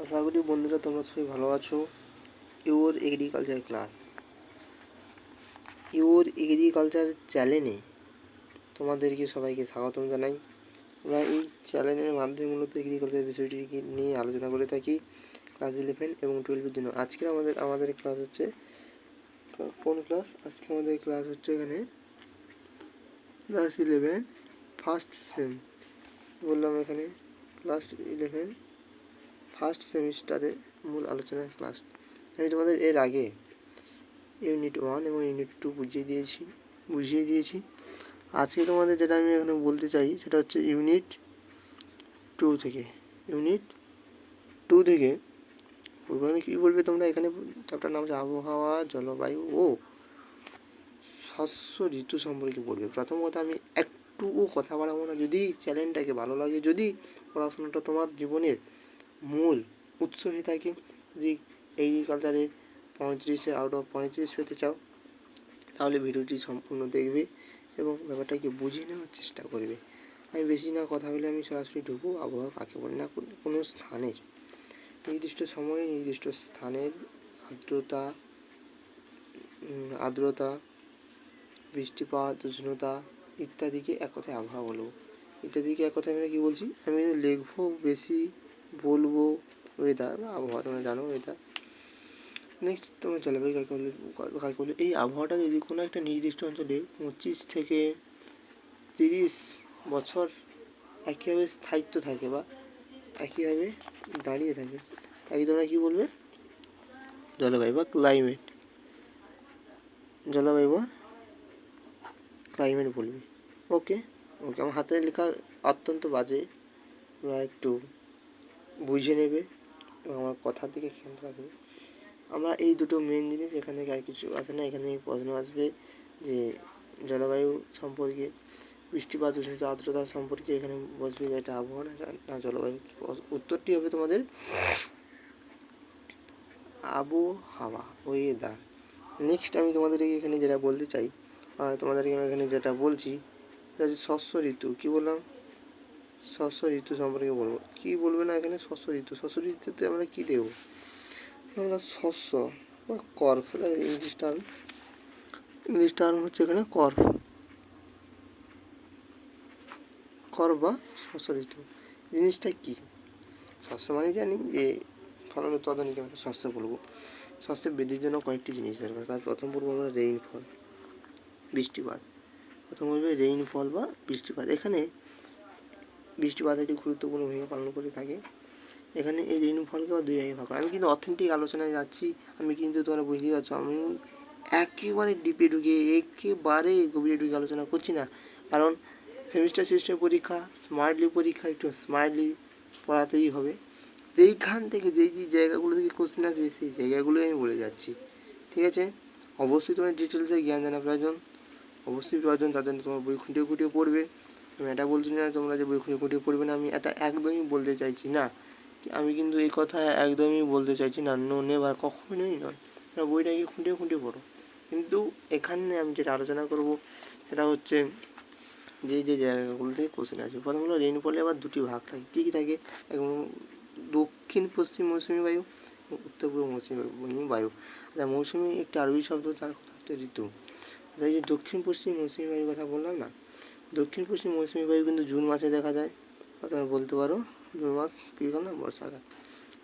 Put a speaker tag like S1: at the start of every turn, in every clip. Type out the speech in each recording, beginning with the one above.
S1: আশা করি বন্ধুরা তোমরা সবাই ভালো আছো। Your agriculture class your agriculture চ্যানেলে তোমাদেরকে সবাইকে স্বাগতম জানাই। আমরা এই চ্যানেলের মাধ্যমে মূলত এগ্রিকালচার বিষয়টিকে নিয়ে আলোচনা করে থাকি। ক্লাস ইলেভেন এবং টুয়েলভের জন্য। আজকে আমাদের আমাদের ক্লাস হচ্ছে, কোন ক্লাস আজকে আমাদের ক্লাস হচ্ছে এখানে ক্লাস ইলেভেন ফার্স্ট সেম বললাম এখানে ক্লাস ইলেভেন ফার্স্ট সেমিস্টারের মূল আলোচনার ক্লাস আমি তোমাদের এর আগে ইউনিট ওয়ান এবং ইউনিট টু বুঝিয়ে দিয়েছি বুঝিয়ে দিয়েছি। আজকে তোমাদের যেটা আমি এখানে বলতে চাই, সেটা হচ্ছে ইউনিট টু থেকে। ইউনিট টু থেকে প্রথমে কী বলবে তোমরা এখানে? চ্যাপ্টার নাম হচ্ছে আবহাওয়া, জলবায়ু ও শস্য ঋতু সম্পর্কে বলবে। প্রথম কথা আমি একটুও কথা বাড়াবো না। যদি চ্যানেলটাকে ভালো লাগে, যদি পড়াশোনাটা তোমার জীবনের মূল উৎস হয়ে থাকে। যদি এগ্রিকালচারে পঁয়ত্রিশে আউট অফ পঁয়ত্রিশ পেতে চাও, তাহলে ভিডিওটি সম্পূর্ণ দেখবে এবং ব্যাপারটাকে বুঝে নেওয়ার চেষ্টা করবে। আমি বেশি না কথা বলে আমি সরাসরি ঢুকবো, আবহাওয়া কাকে বলে না কোনো স্থানের। নির্দিষ্ট সময়ে নির্দিষ্ট স্থানের আর্দ্রতা আর্দ্রতা, বৃষ্টিপাত, উষ্ণতা ইত্যাদিকে এক কথায় আবহাওয়া বলব। ইত্যাদিকে এক কথায় আমি কী বলছি? আমি লিখব বেশি বলব ওয়েদার বা আবহাওয়া, তোমরা জানো ওয়েদার নেক্সট তোমার জলবায়ু বলে কাকে এই আবহাওয়াটা যদি কোনো একটা নির্দিষ্ট অঞ্চলে পঁচিশ থেকে তিরিশ বছর একইভাবে স্থায়িত্ব থাকে বা একইভাবে দাঁড়িয়ে থাকে, তাকে তোমরা কী বলবে? জলবায়ু বা ক্লাইমেট জলবায়ু বা ক্লাইমেট বলবে। ওকে ওকে আমার হাতে লেখা অত্যন্ত বাজে, তোমরা একটু বুঝে নেবে এবং আমার কথার দিকে খেয়াল রাখবে। আমরা এই দুটো মেন জিনিস এখান থেকে আর কিছু আসে না এখানে প্রশ্ন আসবে যে জলবায়ু সম্পর্কে, বৃষ্টিপাত, উষ্ণতা, আর্দ্রতা সম্পর্কে এখানে বসবে যে এটা আবহাওয়া না জলবায়ু। উত্তরটি হবে তোমাদের আবহাওয়া ওয়েদার নেক্সট আমি তোমাদেরকে এখানে যেটা বলতে চাই আর তোমাদেরকে আমি এখানে যেটা বলছি সেটা হচ্ছে শস্য ঋতু। কী বললাম? শস্য ঋতু সম্পর্কে বলব। কী বলবে না এখানে শস্য ঋতু? শস্য ঋতুতে আমরা কী দেবো? আমরা শস্য বা crop English term. English term হচ্ছে এখানে কর্ফ। কর বা শস্য ঋতু। জিনিসটা কী? শস্য মানে জানি যে ফলন উৎপাদনকে আমরা শস্য বলব। শস্য বৃদ্ধির জন্য কয়েকটি জিনিস দরকার। তার প্রথম বলব আমরা রেইনফল বৃষ্টিপাত। প্রথম বলবে রেইনফল বা বৃষ্টিপাত। এখানে বৃষ্টিপাত একটি গুরুত্বপূর্ণ ভূমিকা পালন করে থাকে। এখানে এই রেইনফলকে দুই ভাগে ভাগ আমি কিন্তু অথেন্টিক আলোচনায় যাচ্ছি। আমি কিন্তু তোমরা বুঝতেই পারছ, আমি একেবারে ডিপে ঢুকে, একেবারে গভীরে ঢুকে আলোচনা করছি না। কারণ সেমিস্টার সিস্টেম পরীক্ষা স্মার্টলি পরীক্ষা, একটু স্মার্টলি পড়াতেই হবে। যেইখান থেকে যেই যেই জায়গাগুলো থেকে কোশ্চেন আসবে, সেই জায়গাগুলোই আমি বলে যাচ্ছি। ঠিক আছে? অবশ্যই তোমার ডিটেলসে জ্ঞান জানা প্রয়োজন। অবশ্যই প্রয়োজন তাদের তোমার বই খুঁটিয়ে খুঁটিয়ে পড়বে। আমি এটা বলছি না, তোমরা যে বই খুঁটিয়ে খুঁটিয়ে পড়বে না, আমি এটা একদমই বলতে চাইছি না। আমি কিন্তু এই কথা একদমই বলতে চাইছি না নো নেভার কখনোই নয়। তোমরা বইটাকে খুঁটিয়ে খুঁটিয়ে পড়ো। কিন্তু এখানে আমি যেটা আলোচনা করব, সেটা হচ্ছে যে যে জায়গাগুলো থেকে কোশ্চেন আছে। প্রথম হলো রেইনফলে আবার দুটি ভাগ থাকে। কী কী থাকে? এবং দক্ষিণ পশ্চিম মৌসুমী বায়ু, উত্তর পূর্ব মৌসুমী বায়ু। আচ্ছা মৌসুমী একটি আরবি শব্দ, তার কথা হচ্ছে ঋতু। এই যে দক্ষিণ পশ্চিম মৌসুমী বায়ুর কথা বললাম না দক্ষিণ পশ্চিম মৌসুমী বায়ু কিন্তু জুন মাসে দেখা যায়। তোমরা বলতে পারো, জুন মাস কী কাল না? বর্ষাকাল।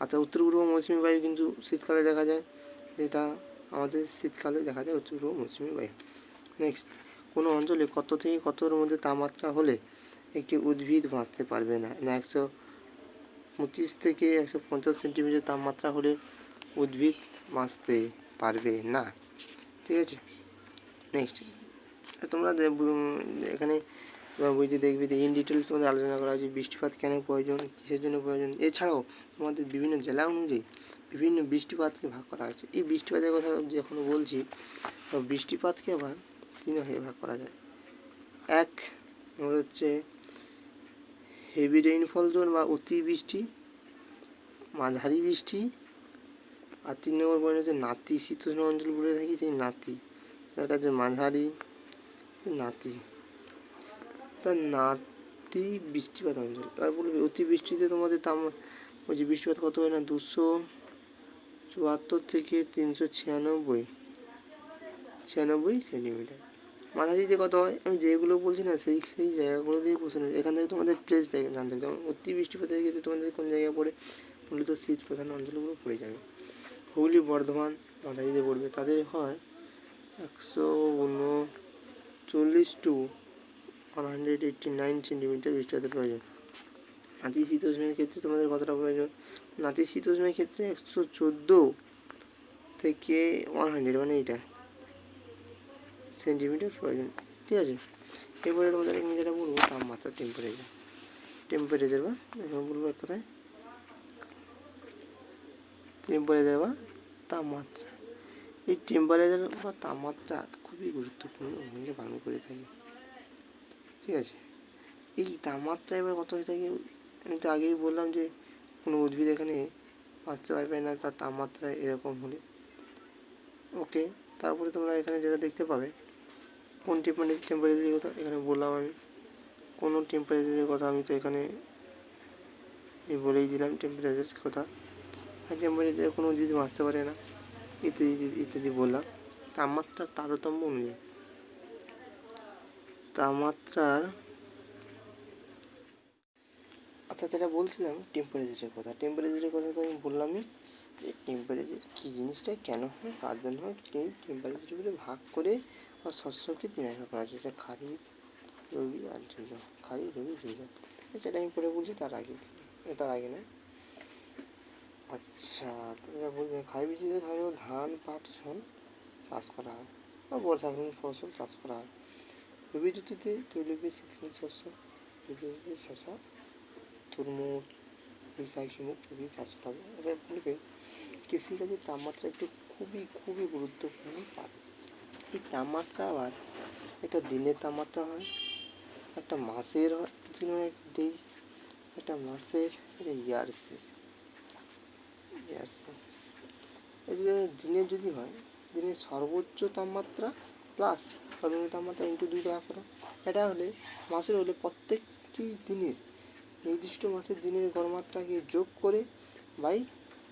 S1: আচ্ছা উত্তর পূর্ব মৌসুমী বায়ু কিন্তু শীতকালে দেখা যায়। এটা আমাদের শীতকালে দেখা যায় উত্তর পূর্ব মৌসুমী বায়ু। নেক্সট কোনো অঞ্চলে কত থেকে কতর মধ্যে তাপমাত্রা হলে একটি উদ্ভিদ বাঁচতে পারবে না? না, একশো পঁচিশ থেকে একশো পঞ্চাশ সেন্টিমিটার তাপমাত্রা হলে উদ্ভিদ বাঁচতে পারবে না। ঠিক আছে? নেক্সট তোমরা এখানে বইতে দেখবে যে ইন ডিটেলস তোমাদের আলোচনা করা হয়েছে, বৃষ্টিপাত কেন প্রয়োজন, কিসের জন্য প্রয়োজন। এছাড়াও তোমাদের বিভিন্ন জেলা অনুযায়ী বিভিন্ন বৃষ্টিপাতকে ভাগ করা হয়েছে। এই বৃষ্টিপাতের কথা যখন বলছি বৃষ্টিপাতকে আবার তিন ভাগে ভাগ করা যায়। এক নম্বর হচ্ছে হেভি রেইনফল জোন বা অতি বৃষ্টি, মাঝারি বৃষ্টি। আর তিন নম্বর পয়েন্ট হচ্ছে নাতি শীতোষ্ণ অঞ্চল বলে থাকি, সেই নাতি। একটা হচ্ছে মাঝারি নাতি। তা নাতি বৃষ্টিপাত অঞ্চল আর বলবে, অতি বৃষ্টিতে তোমাদের তাম, ওই যে বৃষ্টিপাত কত হয় না, দুশো চুয়াত্তর থেকে তিনশো ছিয়ানব্বই। ছিয়ানব্বই সেন্টিমিটার। মাঝারিতে কত হয়? আমি যেগুলো বলছি না, সেই সেই জায়গাগুলো দিয়ে প্রশ্ন এখান থেকে তোমাদের প্লেস দেখে জানতে হবে। অতি বৃষ্টিপাতের ক্ষেত্রে তোমাদের কোন জায়গায় পড়ে, মূলত শীত প্রধান অঞ্চলগুলো পড়ে যাবে। হুগলি, বর্ধমান মাঝারিতে পড়বে। তাদের হয় একশো উনচল্লিশ to one hundred eighty nine centimetre বৃষ্টিপাতের প্রয়োজন। নাতি শীতোষ্ণের ক্ষেত্রে তোমাদের কতটা প্রয়োজন? নাতি শীতোষ্ণের ক্ষেত্রে একশো চোদ্দ থেকে ওয়ান হান্ড্রেড মানে এইটা সেন্টিমিটার প্রয়োজন। ঠিক আছে? এরপরে তোমাদের আমি যেটা বলব, তাপমাত্রা টেম্পারেচার টেম্পারেচার বা, এখন বলব এক কথায় টেম্পারেচার বা তাপমাত্রা। এই টেম্পারেচার বা তাপমাত্রা খুবই গুরুত্বপূর্ণ ভূমিকা পালন করে থাকে। ঠিক আছে? এই তাপমাত্রা এবার কত হয়ে থাকে? আমি তো আগেই বললাম যে, কোনো উদ্ভিদ এখানে বাঁচতে পারবে না, তার তাপমাত্রা এরকম হলে। ওকে, তারপরে তোমরা এখানে যেটা দেখতে পাবে, কোন টেম্পারেচার টেম্পারেচারের কথা এখানে বললাম আমি। কোনো টেম্পারেচারের কথা আমি তো এখানে বলেই দিলাম টেম্পারেচারের কথা। আর টেম্পারেচারে কোনো উদ্ভিদ বাঁচতে পারে না ইত্যাদি ইত্যাদি বললাম। তাপমাত্রার তারতম্য অনুযায়ী। তাপমাত্রার আচ্ছা যেটা বলছিলাম টেম্পারেচারের কথা। টেম্পারেচারের কথা তো আমি বললামই যে টেম্পারেচার কী জিনিসটা, কেন হয়, কার জন্য হয় এই টেম্পারেচারগুলো ভাগ করে বা শস্যকে তিন ভাগ করা সেটা খারিফ রবি আর জৈব খারিফ রবি জৈব সেটা আমি পরে বলছি, তার আগে। তার আগে না আচ্ছা এটা বলছি খারিফ ঋতুতে সাধারণত ধান, পাট সন চাষ করা হয় বা বর্ষাকালীন ফসল চাষ করা হয়। রবি ঋতুতে তৈলবীজ শীতকালীন শস্য, ঋতুতে শশা তরমুজ বৈশাখীমুখ ইত্যাদি চাষ করা হয়। এবার বলবে, কৃষিকাজের তাপমাত্রা একটু খুবই খুবই গুরুত্বপূর্ণ পাঠ এই তাপমাত্রা আবার একটা দিনের তাপমাত্রা হয়, একটা মাসের হয়, দিনের ডেইস একটা মাসের, একটা ইয়ার্সের ইয়ার্সের এই যে দিনের যদি হয় দিনের সর্বোচ্চ তাপমাত্রা প্লাস সর্বনিম্ন তাপমাত্রা ইন্টু দুই ভাগ করো। এটা হলে মাসের হলে প্রত্যেকটি দিনের নির্দিষ্ট মাসের দিনের গড়মাত্রাকে যোগ করে বাই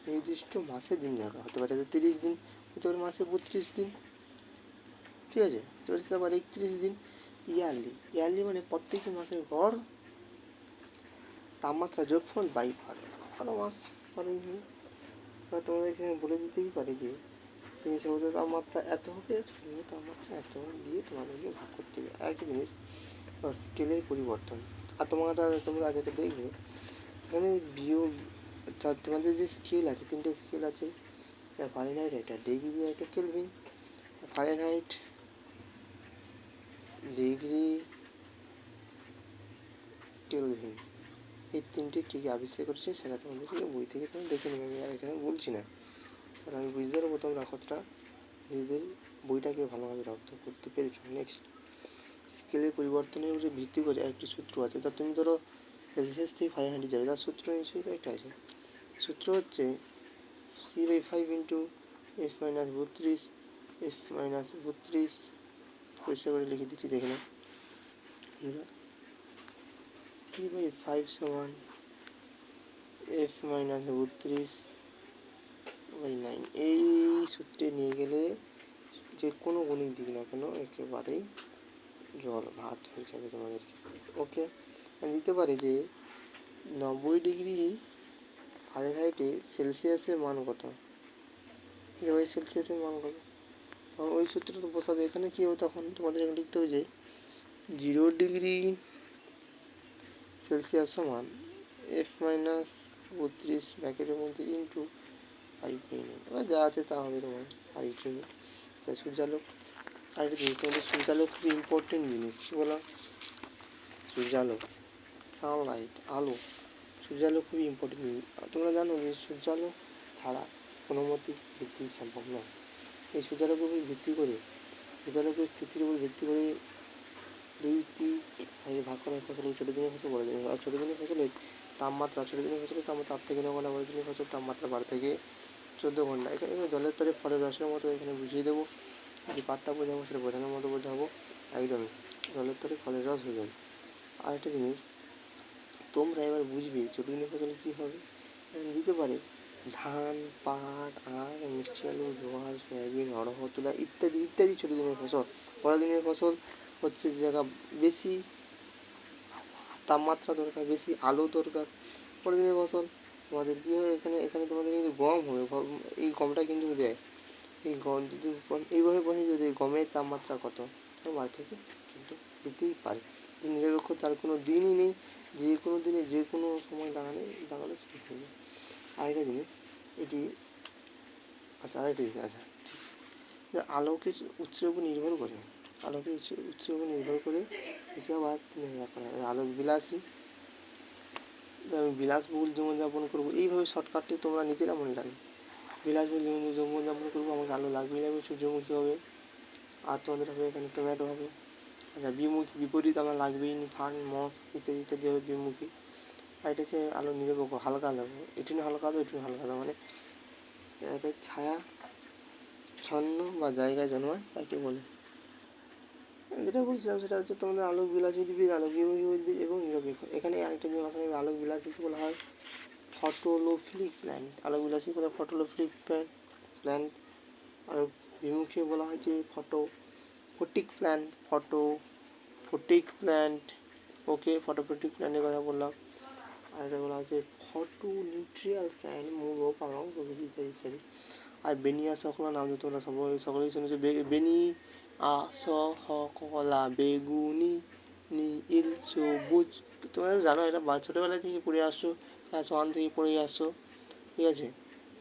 S1: নির্দিষ্ট মাসের দিন রাখা হতে পারে। তিরিশ দিন, হতে পারে মাসে বত্রিশ দিন। ঠিক আছে? হতে পারে একত্রিশ দিন ইয়ারলি ইয়ারলি মানে প্রত্যেকটি মাসের গড় তাপমাত্রা যোগফল বাই বারো বারো মাস এবার তোমাদের এখানে বলে দিতেই পারে যে জিনিস সর্বোচ্চ তাপমাত্রা এত হবে সর্বোচ্চ তাপমাত্রা এত দিয়ে তোমাদেরকে ভাগ করতে হবে। আরেকটা জিনিস স্কেলের পরিবর্তন। আর তোমরা তোমরা যেটা দেখবে, এখানে বিয়োগ তোমাদের যে স্কেল আছে, তিনটে স্কেল আছে একটা ফারেনহাইট একটা ডিগ্রি একটা কেলভিন ফারেনহাইট ডিগ্রি কেলভিন এই তিনটে ঠিক আবিষ্কার করেছে, সেটা তোমাদেরকে বই থেকে তুমি দেখে নেবে। আমি আর এখানে বলছি না। তাহলে আমি বুঝতে পারব তোমরা কতটা নিজেদের বইটাকে ভালোভাবে রপ্ত করতে পেরেছ। নেক্সট স্কেলের পরিবর্তনের উপরে ভিত্তি করে একটি সূত্র আছে। তা তুমি ধরো সেলসিয়াস থেকে ফাইভ হান্ড্রেড যাবে। তার সূত্র নিশ্চয়ই তো একটা আছে। সূত্র হচ্ছে C by five into F minus বত্রিশ এফ মাইনাস বত্রিশ, পরিষ্কার করে লিখে দিচ্ছি, দেখে নাও। সি বাই ফাইভ সমান এফ মাইনাস বত্রিশ বাই নাইন এই সূত্রে নিয়ে গেলে যে কোনো গণিত দিক না কেন, একেবারেই জল ভাত হয়ে যাবে তোমাদের ক্ষেত্রে। ওকে? আমি দিতে পারি যে নব্বই ডিগ্রি ফারেনহাইটে সেলসিয়াসের মান কত? ওই সেলসিয়াসের মান কত? তখন ওই তো বসাবে। এখানে কী হবে তখন? তোমাদের এখানে লিখতে হবে যে জিরো ডিগ্রি সেলসিয়াস সমান এফ মাইনাস বত্রিশ ব্র্যাকেটের মধ্যে ইন্টু ফাইভ পয়েন্ট এবার যা আছে তা হবে তোমার। কিছু নেই তাই সূর্যালোক, আর একটা জিনিস তোমাদের সূর্যালোক খুবই ইম্পর্টেন্ট জিনিস, কী বলো? সূর্যালোক সানলাইট আলো, সূর্যালোক খুবই ইম্পর্টেন্ট জিনিস। তোমরা জানো যে সূর্যালো ছাড়া কোনো মতেই বৃদ্ধি সম্ভব নয়। এই সূর্যালোকের উপর ভিত্তি করে, সূর্যালোকের স্থিতির উপর ভিত্তি করে দুইটি ভাগে ভাগ করা ফসল ছোটো দিনের ফসল, বড় দিনের আর ছোটো দিনের ফসলের তাপমাত্রা, ছোটো দিনের ফসলের তাপমাত্রা আট থেকে ন ঘণ্টা বড় দিনের ফসল তাপমাত্রা বারো থেকে চোদ্দ ঘণ্টা। এখানে জলের তরে ফলের রসের মতো এখানে বুঝিয়ে দেবো। যে পাটটা বোঝাবো সেটা বোঝানোর মতো বোঝাবো। একদমই। জলের তরে ফলের রস বোঝানো আর একটা জিনিস, তোমরা এবার বুঝবে দিনের ফসলে কী হবে। দিতে পারে ধান, পাট আখ মিষ্টি আলু, জোয়ার, সয়াবিন অড়হর তুলা ইত্যাদি ইত্যাদি ছোটো দিনের ফসল। বড় দিনের ফসল হচ্ছে জায়গা বেশি তাপমাত্রা দরকার, বেশি আলো দরকার বড় দিনের ফসল তোমাদের কী হবে এখানে এখানে তোমাদের কিন্তু গম হবে, গম, এই গমটা কিন্তু দেয়। এই গম যদি এইভাবে বসে যদি গমের তাপমাত্রা কত? বারো থেকে চোদ্দ দিতেই পারে। যে নিরপেক্ষ তার কোনো দিনই নেই, যে কোনো দিনে, যে কোনো সময় লাগালে ঠিক হয়ে যাবে আরেকটা জিনিস, এটি আচ্ছা আরেকটা জিনিস আচ্ছা ঠিক। আলোকের উৎসের উপর নির্ভর করে, আলোকের উৎস উৎসের উপর নির্ভর করে এটি আবার আলোক বিলাসী আমি বিলাসবহুল জীবনযাপন করব। এইভাবে শর্টকাটটি তোমরা নিজেরা মনে রাখবে। বিলাসবহুল জীবন জীবনযাপন করব, আমাকে আলো লাগবেই লাগবে সূর্যমুখী হবে, আর তোমাদের হবে এখানে টমেটো হবে। আচ্ছা বিমুখী বিপরীত আমার লাগবেই ফান মফ, ইত্যাদি ইত্যাদি হবে বিমুখী। আর এটা হচ্ছে আলো নিরপেক্ষ, হালকা আলো। এটুনি হালকা আলো এটুনি হালকা আলো মানে এটা ছায়া, ছন্ন বা জায়গায় জন্মায়, তাকে বলে। যেটা বলছিলাম সেটা হচ্ছে তোমাদের আলোক বিলাস, উদ্ভিদ, আলোক বিমুখী উদ্ভিদ এবং নিরপেক্ষ এখানে আরেকটা যে মাথায় আলোক বিলাসীকে বলা হয় ফটোলোফিলিক প্ল্যান্ট আলোক বিলাসী বলা ফটোলোফিলিক প্ল্যান্ট আর বিমুখী বলা হয় যে ফটো ফটিক প্ল্যান্ট ফটো ফটিক প্ল্যান্ট ওকে ফটোফটিক প্ল্যান্টের কথা বললাম। আর এটা বলা হচ্ছে ফটো নিউট্রিয়াল প্ল্যান্ট মুগো পালং প্রভৃতি ইত্যাদি ইত্যাদি। আর বেনিয়া সকলা নাম যে তোমরা সকলে সকলেই শুনেছো। বেনি আ স কলা বেগুনি নি ইল সবুজ তোমরা জানো এটা ছোটোবেলা থেকে পড়ে আসছো ক্লাস ওয়ান থেকে পড়ে আসছো ঠিক আছে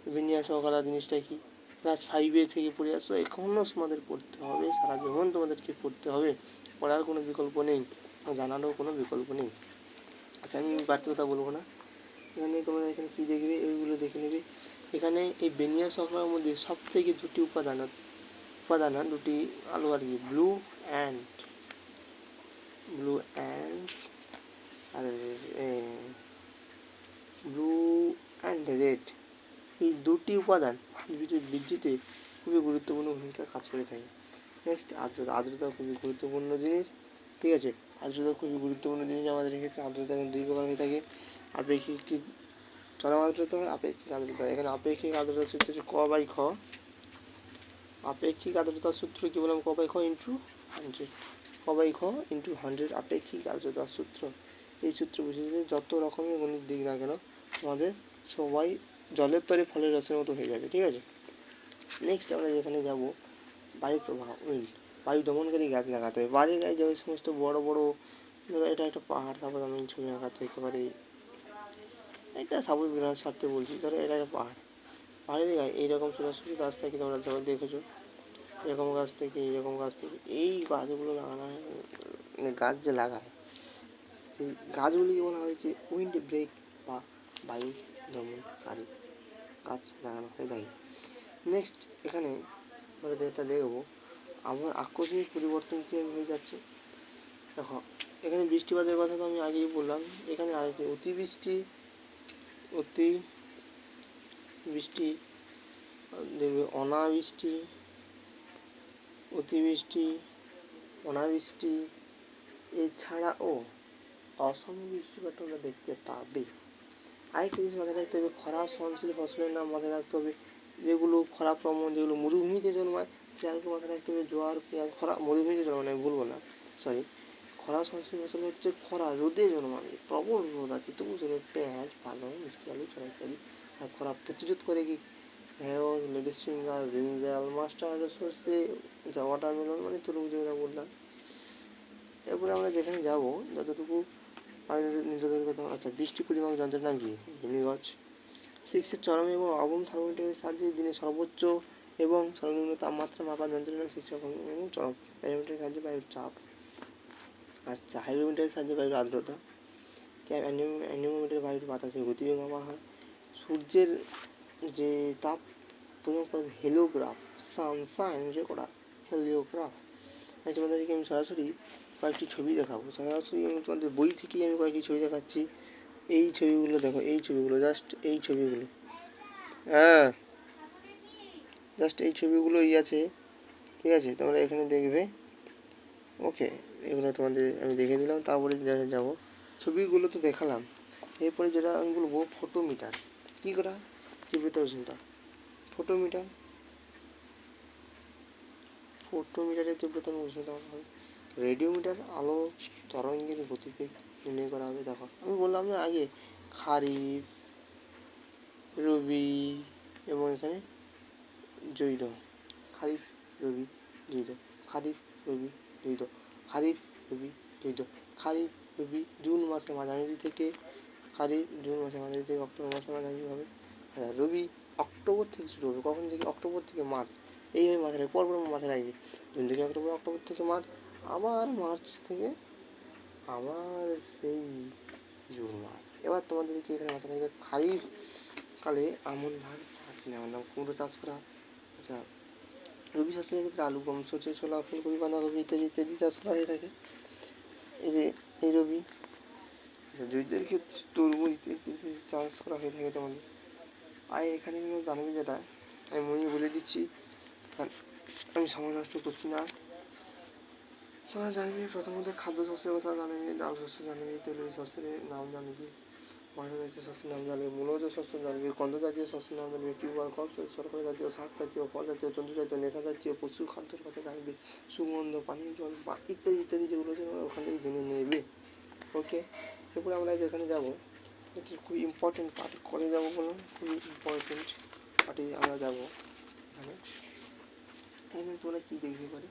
S1: বেনিয়া সকলা জিনিসটা কি ক্লাস ফাইভে থেকে পড়ে আসছো এখনও তোমাদের পড়তে হবে সারা জীবন তোমাদেরকে পড়তে হবে পড়ার কোনো বিকল্প নেই জানারও কোনো বিকল্প নেই আচ্ছা আমি বাড়তি কথা বলব না এখানে তোমরা এখানে কী দেখবে এইগুলো দেখে নেবে এখানে এই বেনিয়া সকলার মধ্যে সব থেকে দুটি উপাদান উপাদান আর দুটি আলো আর কি ব্লু অ্যান্ড ব্লু অ্যান্ড আর ব্লু অ্যান্ড রেড এই দুটি উপাদান উদ্ভিদের বৃদ্ধিতে খুবই গুরুত্বপূর্ণ ভূমিকা কাজ করে থাকে। নেক্সট আর্দ্রতা আর্দ্রতা খুবই গুরুত্বপূর্ণ জিনিস, ঠিক আছে? আর্দ্রতা খুবই গুরুত্বপূর্ণ জিনিস আমাদের ক্ষেত্রে আর্দ্রতা দুই প্রকার হয়ে থাকে। আপেক্ষিক চরম আর্দ্রতা হয়, আপেক্ষিক আর্দ্রতা এখানে আপেক্ষিক আর্দ্রতা হচ্ছে ক বাই খ। আপেক্ষিক আর্দ্রতার সূত্র কি বললাম? ক বাই খ ইন্টু হান্ড্রেড ক বাই খ ইন্টু হান্ড্রেড আপেক্ষিক আর্দ্রতার সূত্র? এই সূত্র বুঝে যত রকমের গণিত দিক না কেন, আমাদের সবাই জলের তরে ফলের রসের মতো হয়ে যাবে, ঠিক আছে? নেক্সট আমরা যেখানে যাব বায়ু প্রবাহ উইন্ড বায়ু দমনকারী গাছ লাগাতে হবে বাড়ির গায়ে যে সমস্ত বড় বড়, ধরো এটা একটা পাহাড়, তারপর আমি ছবি আঁকাতে একেবারে এটা সাবুজ বিনাশ স্বার্থে বলছি, ধরো এটা একটা পাহাড়। পাহাড়ের গায়ে এইরকম সরাসরি গাছ থেকে তোমরা ধরো দেখেছ, এরকম গাছ থেকে, এইরকম গাছ থেকে, এই গাছগুলো লাগানো হয় মানে গাছ যে লাগায় সেই গাছগুলিকে বলা হয়েছে উইন্ড ব্রেক বা বায়ু দমনকারী গাছ লাগানো হয় তাই নেক্সট এখানে আমরা যেটা দেখব, আমার আকস্মিক পরিবর্তন কীভাবে হয়ে যাচ্ছে? দেখো, এখানে বৃষ্টিপাতের কথা তো আমি আগেই বললাম, এখানে আরেকটি অতিবৃষ্টি, অতি বৃষ্টি দেখবে অনাবৃষ্টি অতিবৃষ্টি অনাবৃষ্টি এছাড়াও অসম বৃষ্টিপাত তোমরা দেখতে পাবে। আরেকটা জিনিস মাথায় রাখতে হবে খরা সহনশীল ফসলের নাম মাথায় রাখতে হবে যেগুলো খরা প্রবণ যেগুলো মরুভূমিতে জন্মায় সেগুলো মাথায় রাখতে হবে জোয়ার পেঁয়াজ খরা মরুভূমিতে জন্মায় না, আমি বলব না সরি খরা সহনশীল ফসল হচ্ছে খরা রোদে জন্মাবে প্রবল রোদ আছে তবু জন্য পেঁয়াজ পালং মিষ্টি আলু ছড়া ইত্যাদি আর খরা প্রতিরোধ করে কি? ঢেঁড়স লেডিস ফিঙ্গার ব্রিঞ্জাল মাস্টার্ড সর্ষে যা ওয়াটারমেলন মানে তরমুজের কথা বললাম। এরপরে আমরা যেখানে যাব, যতটুকু পানি কথা আচ্ছা বৃষ্টি পরিমাপ যন্ত্রের নাম কি? ভূমিগজ সিক্সের চরম এবং অবম থার্মোমিটারের সাহায্যে দিনে সর্বোচ্চ এবং সর্বনিম্ন তাপমাত্রা মাপার যন্ত্রের নাম সিক্স এবং চরম। ব্যারোমিটারের সাহায্যে বায়ুর চাপ। আচ্ছা হাইড্রোমিটারের সাহায্যে বায়ুর আর্দ্রতা। ক্যাব অ্যানিমোমিটারের বায়ুর বাতাসের গতিবেগ মাপা হয়। সূর্যের যে তাপ পরিমাপ করা হেলিওগ্রাফ সানসাইন রেকর্ডার হেলিওগ্রাফ আজ তোমাদেরকে আমি সরাসরি কয়েকটি ছবি দেখাবো। সরাসরি আমি তোমাদের বই থেকেই আমি কয়েকটি ছবি দেখাচ্ছি। এই ছবিগুলো দেখো, এই ছবিগুলো জাস্ট এই ছবিগুলো। হ্যাঁ জাস্ট এই ছবিগুলোই আছে। ঠিক আছে, তোমরা এখানে দেখবে। ওকে, এগুলো তোমাদের আমি দেখে দিলাম, তারপরে যাব। ছবিগুলো তো দেখালাম। এরপরে যেটা আমি বলব ফটোমিটার কী করা? তীব্রতা উষ্ণতা। ফোটোমিটার। ফোটোমিটারের তীব্রতা উষ্ণতা হয় রেডিওমিটার, আলো, তরঙ্গের গতিবেগ নির্ণয় করা হবে। দেখো, আমি বললাম না আগে, খারিফ, রবি এবং এখানে জৈদ। খারিফ, রবি, জৈদ। খারিফ, রবি, জৈদ। খারিফ, রবি, জৈদ। খারিফ, রবি, জুন মাসের মাঝামাঝি থেকে খারিফ জুন মাসের মাঝামাঝি থেকে অক্টোবর মাসের মাঝামাঝি হবে আচ্ছা রবি অক্টোবর থেকে শুরু হবে। কখন থেকে? অক্টোবর থেকে মার্চ। এইভাবে মাথায় রাখবে পরপর মাথায় রাখবে জুন থেকে অক্টোবর অক্টোবর থেকে মার্চ, আবার মার্চ থেকে আবার সেই জুন মাস। এবার তোমাদেরকে এখানে মাথায় রাখবে খারিফ কালে আমন ধান পাঁচ নেওয়ার নাম কুমড়ো চাষ করা। আচ্ছা রবি চাষের ক্ষেত্রে আলু, গম, সরষে, ছোলা, ফুলকপি, বাঁধাকপি ইত্যাদি ইত্যাদি চাষ করা হয়ে থাকে। এই যে, এই রবি জৈদের ক্ষেত্রে তরমুজ চাষ করা হয়ে থাকে তোমাদের আর এখানে কিন্তু জানবে যেটা আমি মনে বলে দিচ্ছি আমি সময় নষ্ট করছি না। তোমরা জানবি প্রথমত খাদ্য শস্যের কথা জানবি ডাল শস্য জানবি তৈরি শস্যের নাম জানবি মশলা জাতীয় শস্যের নাম জানবি মূলজ শস্য জানবি কন্দ জাতীয় শস্যের নাম জানবি টিউবার কল সরকারি জাতীয়, শাক জাতীয়, ফল জাতীয় জন্তু জাতীয়, নেশা জাতীয়, পশু খাদ্যের কথা জানবি সুগন্ধ, পানীয় জল ইত্যাদি ইত্যাদি যেগুলো আছে, ওখান থেকে জেনে নেবে। ওকে এরপরে আমরা যেখানে যাব, এটি খুব ইম্পর্টেন্ট পার্ট করে যাব বলুন? খুবই ইম্পর্টেন্ট পার্টে আমরা যাব এখানে। এখানে তোমরা কী দেখবে পারে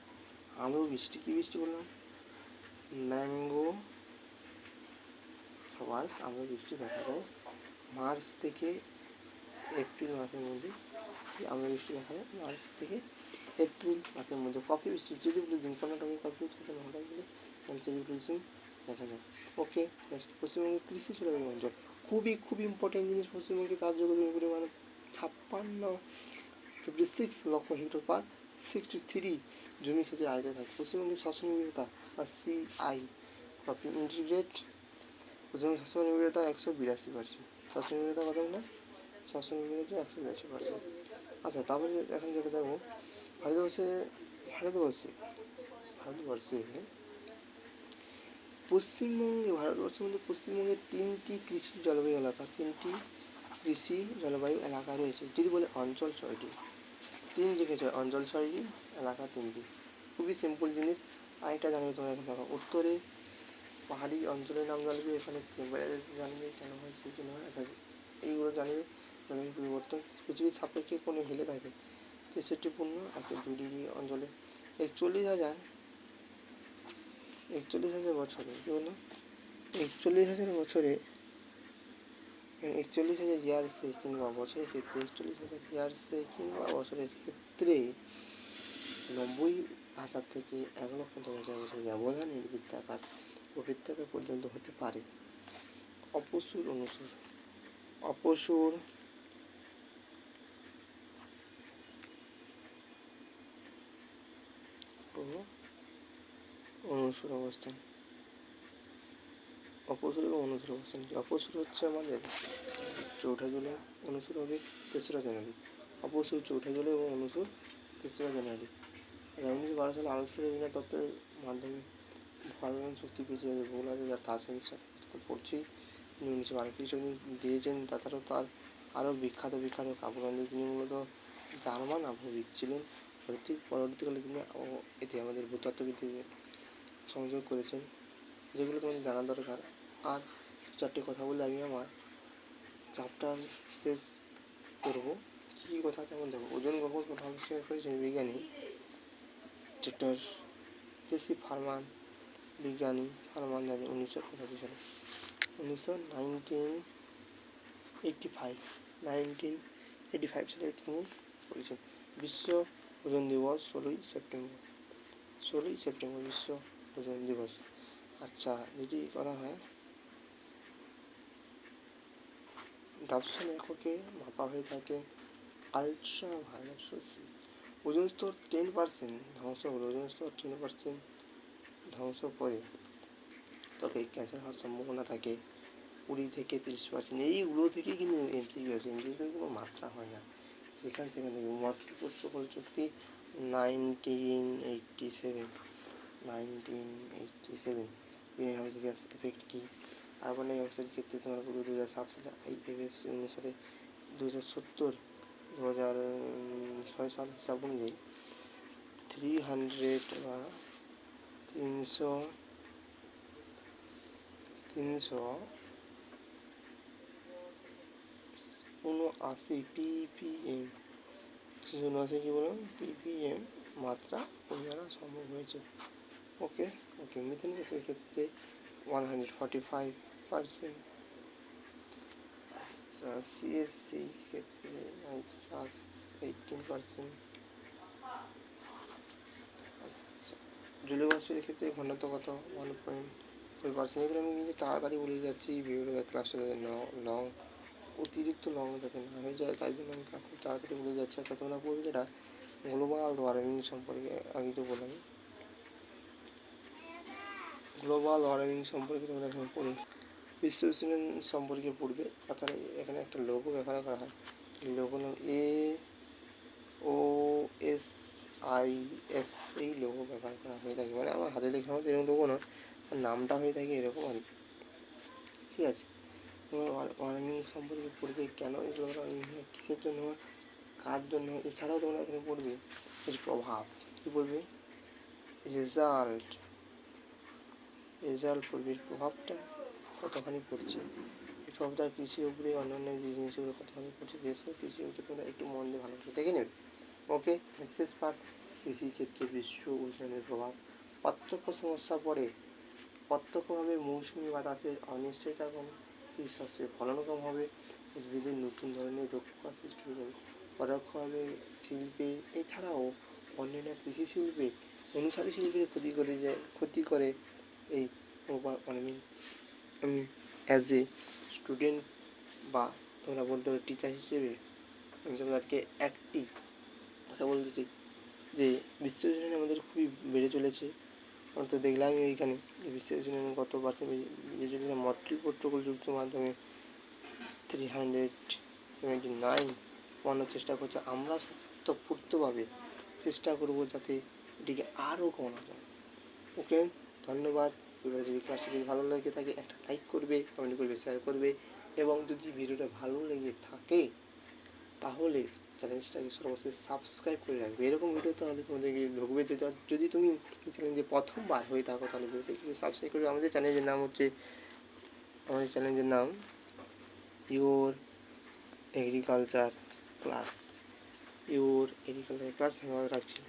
S1: আলু, বৃষ্টি, কী বৃষ্টি বললাম? ম্যাঙ্গো ফ্লাওয়ার্স আমরা বৃষ্টি দেখা যায়। মার্চ থেকে এপ্রিল মাসের মধ্যে আমরা বৃষ্টি দেখা যায়। মার্চ থেকে এপ্রিল মাসের মধ্যে কফি, বৃষ্টি চেরি ব্লিজিং কর্ণাটকের কফি ছোটো হঠাৎ গেলে চেরি ব্লিজিং দেখা যায়। ওকে পশ্চিমবঙ্গের কৃষি জলবায়ু অঞ্চল খুবই, খুব ইম্পর্টেন্ট জিনিস পশ্চিমবঙ্গে তার যোগাযোগ পরিমাণ ছাপ্পান্ন ফিফটি সিক্স লক্ষ হেক্টর পার সিক্সটি থ্রি জমি সেচের আয়তা থাকে। পশ্চিমবঙ্গের নিবিড়তা বা সিআই কপি ইন্টিগ্রেট পশ্চিমবঙ্গের নিবিড়তা একশো বিরাশি পার্সেন্ট শস্য নিবিড়তা কত না নিবিড়তা একশো বিরাশি পার্সেন্ট আচ্ছা তারপরে এখন যেটা দেখো, ভারতবর্ষে ভারতবর্ষে ভারতবর্ষে পশ্চিমবঙ্গে, ভারতবর্ষের মধ্যে পশ্চিমবঙ্গে তিনটি কৃষি জলবায়ু এলাকা, তিনটি কৃষি জলবায়ু এলাকা রয়েছে। যদি বলে অঞ্চল ছয়টি তিন দিকে ছয় অঞ্চল ছয়টি, এলাকা তিনটি। খুবই সিম্পল জিনিস। আরেকটা জানবে তোমরা এখন দেখো। উত্তরে পাহাড়ি অঞ্চলের নাম জানবে, এখানে জানবে, কেন হয়, কী জন্য হয় আচ্ছা এইগুলো জানবে জলবায়ু পরিবর্তন। পৃথিবীর সাপেক্ষে কোনো হেলে থাকে তেষট্টি পূর্ণ একে দুই ডিগ্রি অঞ্চলে একচল্লিশ হাজার একচল্লিশ হাজার বছরে, কী বললাম একচল্লিশ হাজার বছরে একচল্লিশ হাজার ইয়ার্সে কিংবা বছরের ক্ষেত্রে, একচল্লিশ হাজার ইয়ার্সে কিংবা বছরের ক্ষেত্রে নব্বই হাজার থেকে এক লক্ষ দশ হাজার বছর ব্যবধানের বৃত্তাকার ও বৃত্তাকার পর্যন্ত হতে পারে। অপসুর অনুসুর, অপসুর ও অনুসুর অবস্থান। অপসুর এবং অনুসুর অবস্থান। কি অপসুর হচ্ছে আমাদের চৌঠা জুলাই অনুসুর হবে তেসরা জানুয়ারি। অপসুর চৌঠা জুলাই এবং অনুসুর তেসরা জানুয়ারি। উনিশশো বারো সালে আলোচ্য রবীন্দ্রনাথ দত্তের মাধ্যমে ভগবান শক্তি পেয়েছে ভুল আছে, যার তাসিম তো পড়ছেই তিনি উনিশশো বারো খ্রিস্টাব্দে দিয়েছেন, তাছাড়াও তার আরও বিখ্যাত বিখ্যাত কাব্যগ্রন্থে তিনি মূলত জার্মান আবহবিদ ছিলেন। পরবর্তী পরবর্তীকালে তিনি এতে আমাদের ভূতত্ত্ববিদ্যে সংযোগ করেছেন, যেগুলো তোমাদের জানা দরকার। আর চারটে কথা বলে আমি আমার চ্যাপ্টার শেষ করব। কী কথা যেমন দেখো? ওজন গ্রহণ কথা আবিষ্কার করেছেন বিজ্ঞানী ডক্টর জেসি ফার্মান বিজ্ঞানী, ফার্মান জানি, উনিশশো পঁচাশি সালে। উনিশশো nineteen eighty five nineteen eighty five সালে তিনি করেছেন। বিশ্ব ওজন দিবস ষোলোই সেপ্টেম্বর ষোলোই সেপ্টেম্বর বিশ্ব ওজন দিবস। আচ্ছা যদি করা হয় ডাবসন এককে মাপা হয়ে থাকে আলট্রা ভায়োলেট রশ্মি। ওজন স্তর টেন পার্সেন্ট ধ্বংস হলে ওজন স্তর টেন পার্সেন্ট ধ্বংস করে। তবে ক্যান্সার হওয়ার সম্ভাবনা থাকে কুড়ি থেকে তিরিশ পার্সেন্ট এইগুলো থেকেই কিন্তু এমসিকিউ আছে। এমসিকিউ কোনো মাত্রা হয় না। সেখান সেখান থেকে মটকোষ প্রযুক্তি nineteen eighty seven nineteen eighty seven greenhouse gas effect কী? কার্বন ডাই অক্সাইড ক্ষেত্রে তোমার পুরো দু হাজার সাত সালে এই এফএফসি অনুসারে দু হাজার সত্তর দু হাজার ছয় সাল হিসাব অনুযায়ী থ্রি হান্ড্রেড বা তিনশো তিনশো উনআশি পিপিএম উনআশি কী বললাম? পিপিএম মাত্রা পরিমাণা সম্ভব হয়েছে। ওকে ওকে মিথেন গ্যাসের ক্ষেত্রে one hundred forty five percent আচ্ছা সিএফসি ক্ষেত্রে এইটিন পার্সেন্ট আচ্ছা বাষ্পের ক্ষেত্রে ঘনত্ব কত? ওয়ান পয়েন্ট ফাইভ পার্সেন্ট এগুলো আমি কিন্তু তাড়াতাড়ি বলে যাচ্ছি ভিডিওটা ক্লাসটা যাতে লং অতিরিক্ত লং যাতে না হয়ে যায়, তাই জন্য আমি খুব তাড়াতাড়ি বলে যাচ্ছি। আচ্ছা তোমরা বলবে যেটা গ্লোবাল ওয়ার্মিং সম্পর্কে আমি তো বললাম। গ্লোবাল ওয়ার্মিং সম্পর্কে তোমরা এখন পড়ে। বিশ্ব উষ্ণায়ন সম্পর্কে পড়বে। তাছাড়া এখানে একটা লোগো ব্যবহার করা হয়। লোগো নাম A O S I S এই লোগো ব্যবহার করা হয়ে থাকে। মানে আমার হাতে লেখা মতো এরকম লোগো নয় নামটা হয়ে থাকে এরকম আর কি। ঠিক আছে? ওয়ার্মিং সম্পর্কে পড়বে কেন? এগুলো ওয়ার্মিং হয় কিসের জন্য হয়? কার জন্য এছাড়াও তোমরা এখানে পড়বে। এর প্রভাব। কী পড়বে? রেজাল্ট রেজাল্ট পড়বে এর প্রভাবটা কতখানি পড়ছে? এই প্রভাবটা কৃষির উপরে, অন্যান্য জিনিসগুলো কতখানি পড়ছে বেশি কৃষির উপরে তোমরা একটু মন দিয়ে ভালো করে দেখে নেবে। ওকে শেষ পার্ট কৃষির ক্ষেত্রে বিশ্ব উষ্ণায়নের প্রভাব। প্রত্যক্ষ সমস্যা পড়ে। প্রত্যক্ষভাবে মৌসুমি বাতাসের অনিশ্চয়তা কম শস্যের ফলন কম হবে, উদ্ভিদের নতুন ধরনের রোগ সৃষ্টি হয়ে যাবে পরোক্ষভাবে শিল্পে, এছাড়াও অন্যান্য কৃষি শিল্পে, অনুসারী শিল্পের ক্ষতি করে যায়, ক্ষতি করে এই আমি অ্যাজ এ স্টুডেন্ট বা তোমরা বলতে পারো টিচার হিসেবে, আমি তোমাদেরকে একটি কথা বলতে চাই যে বিশ্বজনীন আমাদের খুবই বেড়ে চলেছে। আমরা তো দেখলামই ওইখানে যে বিশ্ব উষ্ণায়ন কত পার্সেন্ট বেড়ে চলেছে প্রোটোকল যুক্তির মাধ্যমে থ্রি হান্ড্রেড সেভেন্টি নাইন কমানোর চেষ্টা করছে। আমরা স্বতঃস্ফূর্তভাবে চেষ্টা করব যাতে এটিকে আরও কমানো যায়। ওকে ধন্যবাদ। এবার যদি ক্লাসটি যদি ভালো লেগে থাকে একটা লাইক করবে কমেন্ট করবে শেয়ার করবে এবং যদি ভিডিওটা ভালো লেগে থাকে তাহলে চ্যানেলটাকে সর্বশেষ সাবস্ক্রাইব করে রাখবে। এরকম ভিডিও তাহলে তোমাদেরকে ঢুকবে। যদি যদি তুমি চ্যানেলে প্রথমবার হয়ে থাকো তাহলে ভিডিওতে সাবস্ক্রাইব করবে। আমাদের চ্যানেলের নাম হচ্ছে, আমাদের চ্যানেলের নাম pure agriculture class pure agriculture class ধন্যবাদ রাখছি।